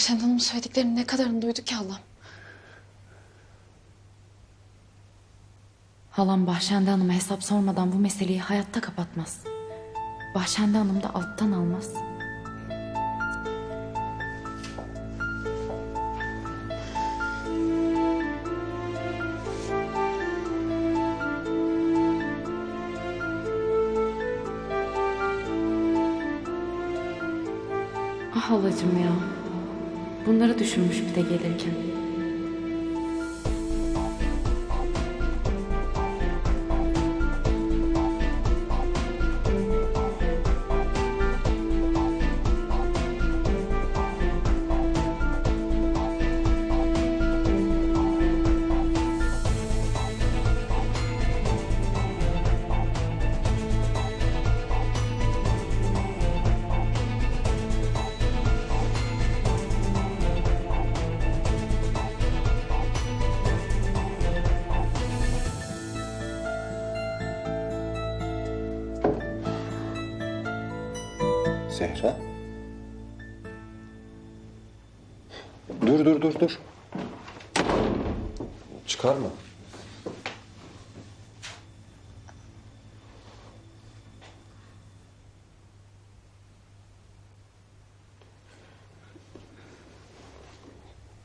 Bahşen Hanım'ın söylediklerinin ne kadarını duydu ki Allah'ım? Halam Bahşende Hanım'a hesap sormadan bu meseleyi hayatta kapatmaz. Bahşende Hanım da alttan almaz. Ah halacığım ya. Bunları düşünmüş bir de gelirken. Zehra. Dur dur dur dur. Çıkarma.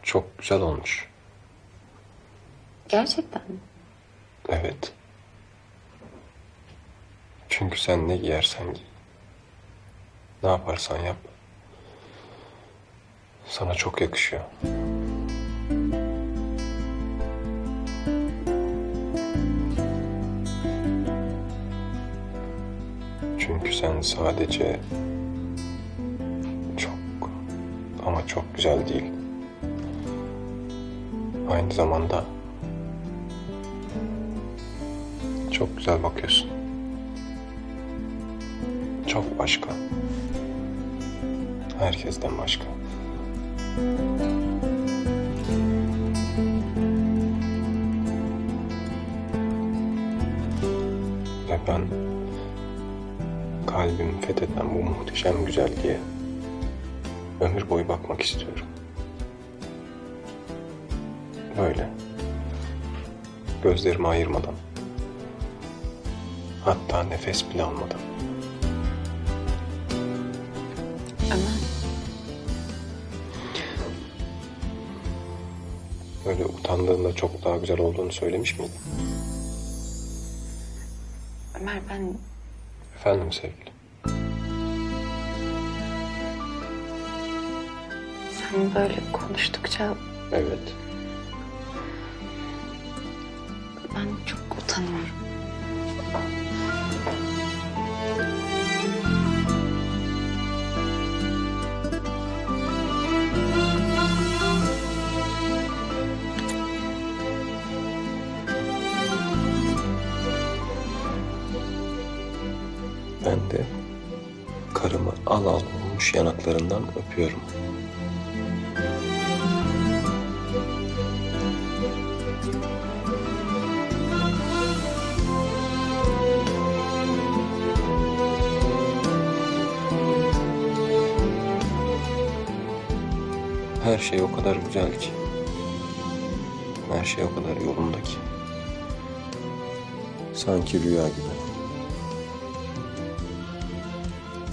Çok güzel olmuş. Gerçekten mi? Evet. Çünkü sen ne giyersen giy. Ne yaparsan yap. Sana çok yakışıyor. Çünkü sen sadece çok ama çok güzel değil. Aynı zamanda çok güzel bakıyorsun. Çok başka. Herkesten başka. Ve ben kalbimi fetheden bu muhteşem güzelliğe ömür boyu bakmak istiyorum. Böyle. Gözlerimi ayırmadan. Hatta nefes bile almadan. Ömer. Öyle utandığında çok daha güzel olduğunu söylemiş miydin? Ömer ben Efendim sevgilim. sen böyle konuştukça Evet. ben çok utanıyorum. Ben de karımı al al olmuş yanaklarından öpüyorum. Her şey o kadar güzel ki. Her şey o kadar yolunda ki. Sanki rüya gibi.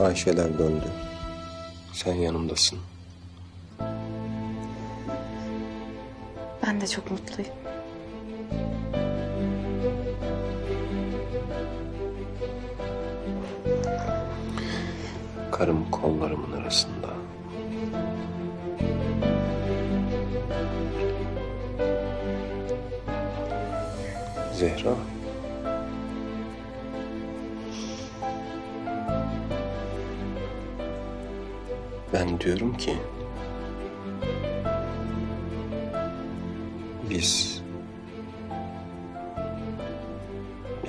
Ayşeler döndü. Sen yanımdasın. Ben de çok mutluyum. Karım kollarımın arasında. Zehra. Ben diyorum ki biz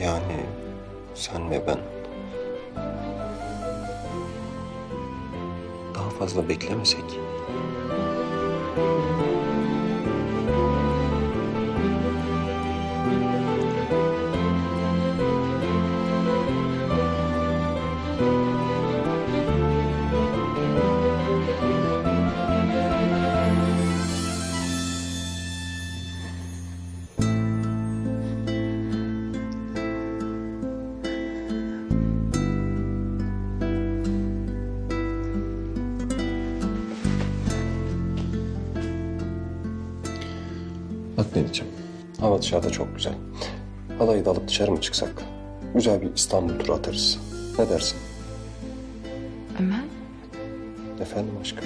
yani sen ve ben daha fazla beklemesek. Bak ne diyeceğim. Hava dışarıda çok güzel. Halayı da alıp dışarı mı çıksak? Güzel bir İstanbul turu atarız. Ne dersin? Ömer Efendim aşkım?